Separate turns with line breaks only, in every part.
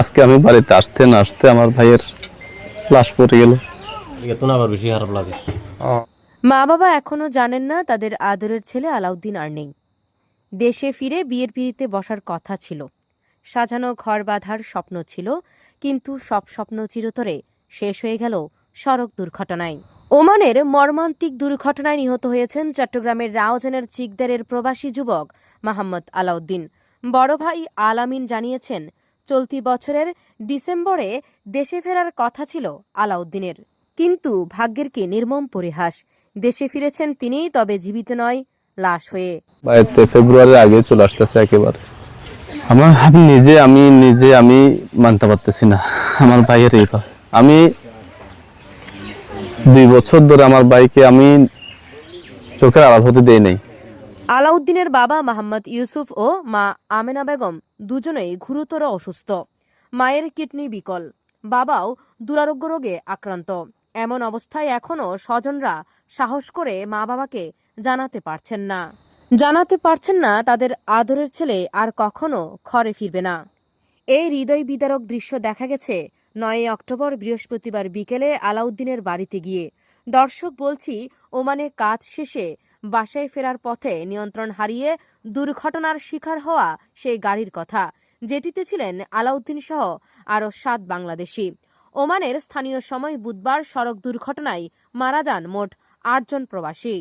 আজকে আমি বাড়িতে আসতে না আসতে আমার ভাইয়ের লাশ পড়ে গেল।
আবার বেশি খারাপ লাগে।
মা বাবা এখনও জানেন না তাদের আদরের ছেলে আলাউদ্দিন আর নেই। দেশে ফিরে বিয়ের পিড়িতে বসার কথা ছিল। সাজানো ঘর বাঁধার স্বপ্ন ছিল কিন্তু সব স্বপ্ন চিরতরে শেষ হয়ে গেল সড়ক দুর্ঘটনায়। ওমানের মর্মান্তিক দুর্ঘটনায় নিহত হয়েছেন চট্টগ্রামের রাওজানের চিকদারের প্রবাসী যুবক মাহমদ আলাউদ্দিন। বড় ভাই আলামিন জানিয়েছেন চলতি বছরের ডিসেম্বরে দেশে ফেরার কথা ছিল আলাউদ্দিনের। কিন্তু ভাগ্যের কি নির্মম পরিহাস? দেশে ফিরেছেন তিনি তবে জীবিত নয় লাশ হয়ে।
বাড়িতে ফেব্রুয়ারির আগে চলে আসতেছে একেবারে। আমার আমি নিজে আমি নিজে আমি মানতে পারতেছি না। আমার ভাইয়ের এইভাবে আমি দুই বছর ধরে আমার ভাইকে আমি চোখের আড়াল হতে দেই নাই।
আলাউদ্দিনের বাবা মোহাম্মদ ইউসুফ ও মা আমেনা বেগম দুজনেই গুরুতর অসুস্থ। মায়ের কিডনি বিকল। বাবাও দুরারোগ্য রোগে আক্রান্ত। এমন অবস্থায় এখনও স্বজনরা সাহস করে মা বাবাকে জানাতে পারছেন না। জানাতে পারছেন না তাদের আদরের ছেলে আর কখনো ঘরে ফিরবে না। এই হৃদয় বিদারক দৃশ্য দেখা গেছে নয় অক্টোবর বৃহস্পতিবার বিকেলে আলাউদ্দিনের বাড়িতে গিয়ে। দর্শক, বলছি, ওমানে কাজ শেষে বাসায় ফেরার পথে নিয়ন্ত্রণ হারিয়ে দুর্ঘটনার শিকার হওয়া সেই গাড়ির কথা। যেটিতে ছিলেন আলাউদ্দিন সহ আরও সাত বাংলাদেশি। ওমানের স্থানীয় সময় বুধবার সড়ক দুর্ঘটনায় মারা যান মোট আটজন প্রবাসী।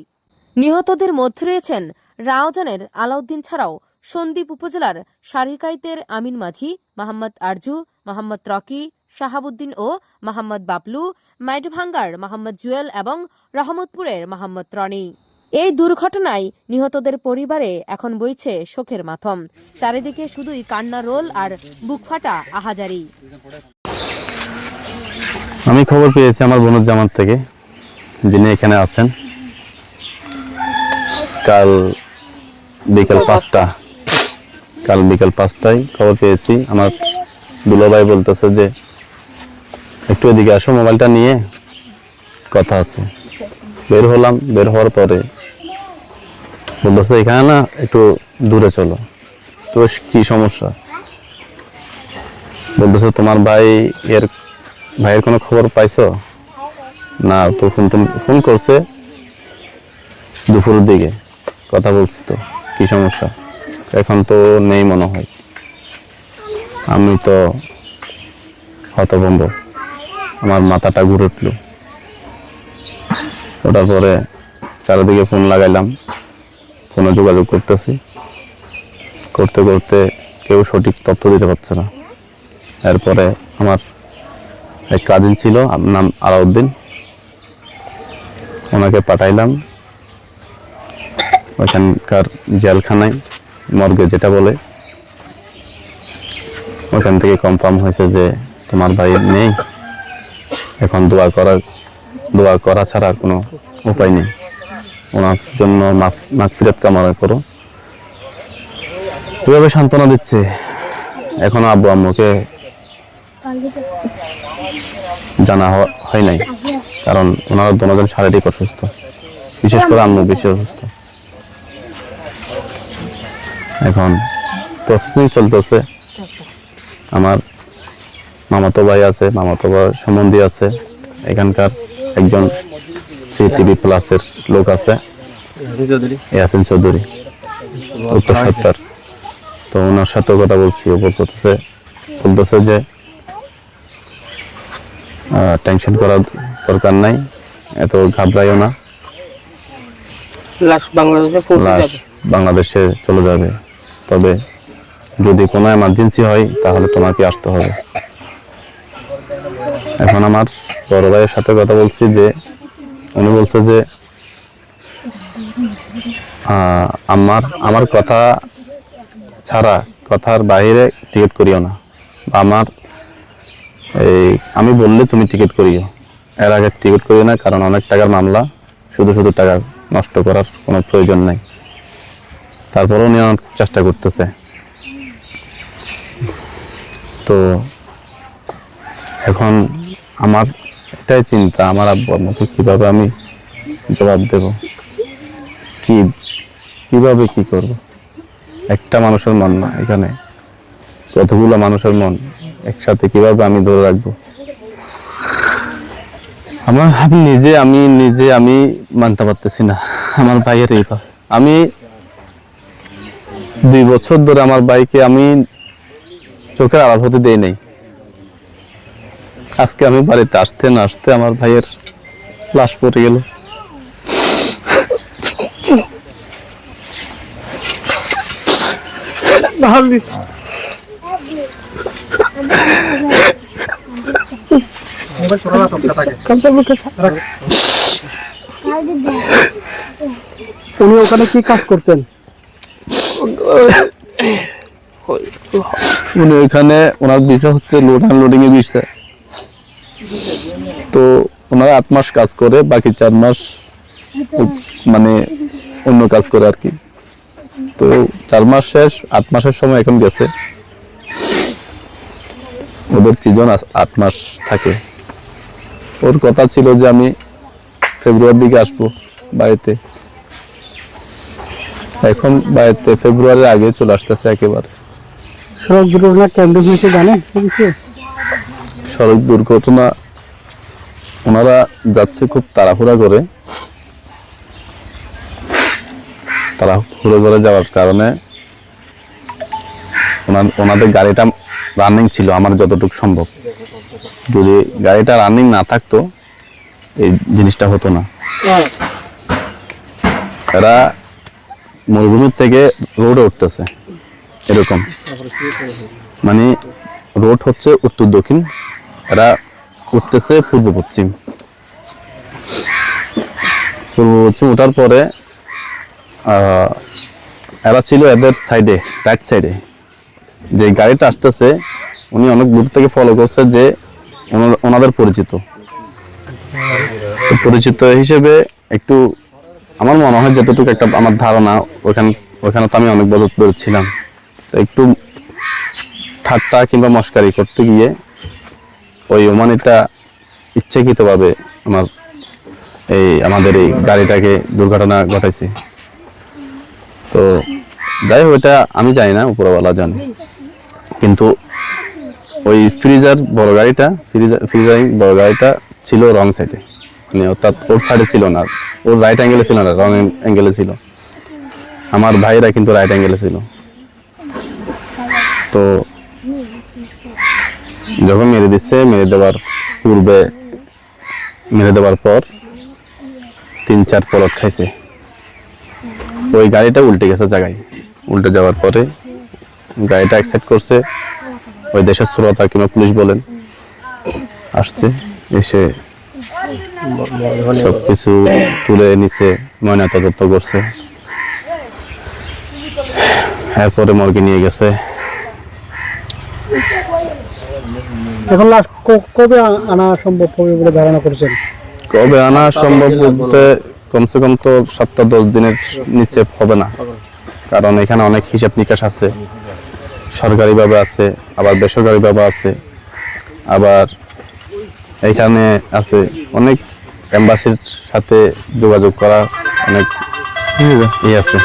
নিহতদের মধ্যে রয়েছেন রাওজানের আলাউদ্দিন ছাড়াও সন্দ্বীপ উপজেলার সারিকাইতের আমিন মাঝি, মোহাম্মদ আরজু, মোহাম্মদ রকি, শাহাবুদ্দিন ও মোহাম্মদ বাবলু মাইডভাঙ্গার মোহাম্মদ জুয়েল এবং রহমতপুরের মোহাম্মদ রনি। এই দুর্ঘটনায় নিহতদের পরিবারে এখন বইছে শোকের মাথম চারিদিকে শুধুই কান্না রোল আর বুকফাটা আহাজারি।
আমি খবর পেয়েছি আমার বোনের জামাত থেকে, যিনি এখানে আছেন। কাল বিকাল পাঁচটা, কাল বিকাল পাঁচটায় খবর পেয়েছি। আমার দুলো ভাই বলতেছে যে, একটু এদিকে আসো, মোবাইলটা নিয়ে কথা আছে। বের হলাম, বের হওয়ার পরে বলতেছে, এখানে না একটু দূরে চলো। তো কি সমস্যা? বলতেছে, তোমার ভাই এর, ভাইয়ের কোনো খবর পাইছো? না, তো ফোন ফোন করছে দুপুরের দিকে, কথা বলছি তো, কি সমস্যা? এখন তো নেই মনে হয়। আমি তো হতভম্ব, আমার মাথাটা ঘুরে উঠল। ওটার পরে চারিদিকে ফোন লাগাইলাম। ফোনে যোগাযোগ করতেছি। করতে করতে কেউ সঠিক তথ্য দিতে পারছে না। এরপরে আমার এক কাজিন ছিল নাম আলাউদ্দিন। ওনাকে পাঠাইলাম। ওখানকার জেলখানায়, মর্গে যেটা বলে। ওখান থেকে কনফার্ম হয়েছে যে তোমার ভাই নেই। এখন দোয়া করা দোয়া করা ছাড়া কোনো উপায় নেই। ওনার জন্য মাফ মাগফিরাত কামনা করো। এভাবে সান্ত্বনা দিচ্ছে। এখনও আব্বু আম্মুকে জানা হয় নাই। কারণ ওনারা দুজন শারীরিক অসুস্থ। বিশেষ করে আম্মু বেশি অসুস্থ। এখন প্রসেসিং চলতেছে। আমার মামাতো ভাই আছে, মামাতো ভাই সম্বন্ধী আছে। এখানকার একজন সিটিভি প্লাসের লোক আছে। ইয়াসিন চৌধুরী? উত্তর সত্তর। তো ওনার সাথে কথা বলছি ও বলতেছে বলতেছে যে টেনশন করার দরকার নাই এত ঘাবড়াইও না।
লাশ বাংলাদেশে
লাশ বাংলাদেশে চলে যাবে। তবে যদি কোনো এমার্জেন্সি হয় তাহলে তোমাকে আসতে হবে। এখন আমার বড় ভাইয়ের সাথে কথা বলছি যে উনি বলছে যে আমার আমার কথা ছাড়া কথার বাইরে টিকিট করিও না। বা আমার এই, আমি বললে তুমি টিকিট করিও। এর আগে টিকিট করিও না, কারণ অনেক টাকার মামলা। শুধু শুধু টাকা নষ্ট করার কোনো প্রয়োজন নাই। তারপরে উনি অনেক চেষ্টা করতেছে। তো এখন আমার এটাই চিন্তা, আমার আব্বু আম্মুকে কীভাবে আমি জবাব দেব? কি, কীভাবে কি করব? একটা মানুষের মন না এখানে। কতগুলো মানুষের মন একসাথে কীভাবে আমি ধরে রাখব? আমার আমি নিজে আমি নিজে আমি মানতে পারতেছি না। আমার ভাইয়ের এই আমি দুই বছর ধরে আমার ভাইকে আমি চোখের আড়াল হতে দেই নাই। আজকে আমি বাড়িতে আসতে না আসতে আমার ভাইয়ের লাশ পড়ে গেল।
উনি ওখানে কি কাজ করতেন?
উনি ওইখানে ওনার ভিসা হচ্ছে লোড আনলোডিং এর ভিসা তো ওনারা আট মাস কাজ করে, বাকি চার মাস মানে অন্য কাজ করে আর কি। তো চার মাস শেষ, আট মাসের সময় এখন গেছে। ওদের সিজন আট মাস থাকে। ওর কথা ছিল যে আমি ফেব্রুয়ারির দিকে আসব বাড়িতে। এখন বাড়িতে ফেব্রুয়ারির আগে চলে আসতেছে একেবারে।
সড়ক দুর্ঘটনা কেন্দ্র হয়েছে জানেন?
সড়ক দুর্ঘটনা, ওনারা যাচ্ছে খুব তাড়াহুড়া করে। তাড়াহুড়ো করে যাওয়ার কারণে ওনার ওনাদের গাড়িটা রানিং ছিল আমার যতটুকু সম্ভব। যদি গাড়িটা রানিং না থাকতো, এই জিনিসটা হতো না। এরা মরুভূমির থেকে রোডে উঠতেছে, এরকম। মানে রোড হচ্ছে উত্তর দক্ষিণ এরা উঠতেছে পূর্ব পশ্চিম। পূর্ব পশ্চিম ওঠার পরে এরা ছিল এদের সাইডে রাইট সাইডে যে গাড়িটা আসতেছে, উনি অনেক দূর থেকে ফলো করছে যে ওনাদের পরিচিত। পরিচিত হিসেবে একটু আমার মনে হয় যতটুকু একটা আমার ধারণা, ওখানে ওখানে তো আমি অনেক বছর ধরে ছিলাম। তো একটু ঠাট্টা কিংবা মস্কারি করতে গিয়ে ওই ওমানিটা ইচ্ছাকৃতভাবে আমার এই আমাদের এই গাড়িটাকে দুর্ঘটনা ঘটাইছে। তো যাই হোক, এটা আমি জানি না, উপরওয়ালা জানি। কিন্তু ওই ফ্রিজার বড় গাড়িটা, ফ্রিজার, ফ্রিজারিং বড় গাড়িটা ছিল রং সাইডে মানে অর্থাৎ ওর সাইডে ছিল না, ওর রাইট অ্যাঙ্গেলে ছিল না রং অ্যাঙ্গেলে ছিল। আমার ভাইরা কিন্তু রাইট অ্যাঙ্গেলে ছিল। তো যখন মেরে দিচ্ছে, মেরে দেওয়ার পূর্বে, মেরে দেওয়ার পর তিন, চার পলট খাইছে। ওই গাড়িটা উল্টে গেছে জায়গায়। উল্টে যাওয়ার পরে গাড়িটা অ্যাক্সেপ্ট করছে। ওই দেশের শ্রোতা কিংবা পুলিশ বলেন, আসছে, এসে সব কিছু তুলে নিছে ময়না তদন্ত করছে। এরপরে মর্গে নিয়ে গেছে।
এখন ক- কবে আনা সম্ভব হবে বলে ধারণা করছেন?
কবে আনা সম্ভব বলতে কমসে কম তো সপ্তাহ দশ দিনের নিচে হবে না। কারণ এখানে অনেক হিসাব নিকাশ আছে। সরকারিভাবে আছে আবার বেসরকারিভাবে আছে আবার এখানে আছে অনেক এম্বাসির সাথে যোগাযোগ করা অনেক ই আছে।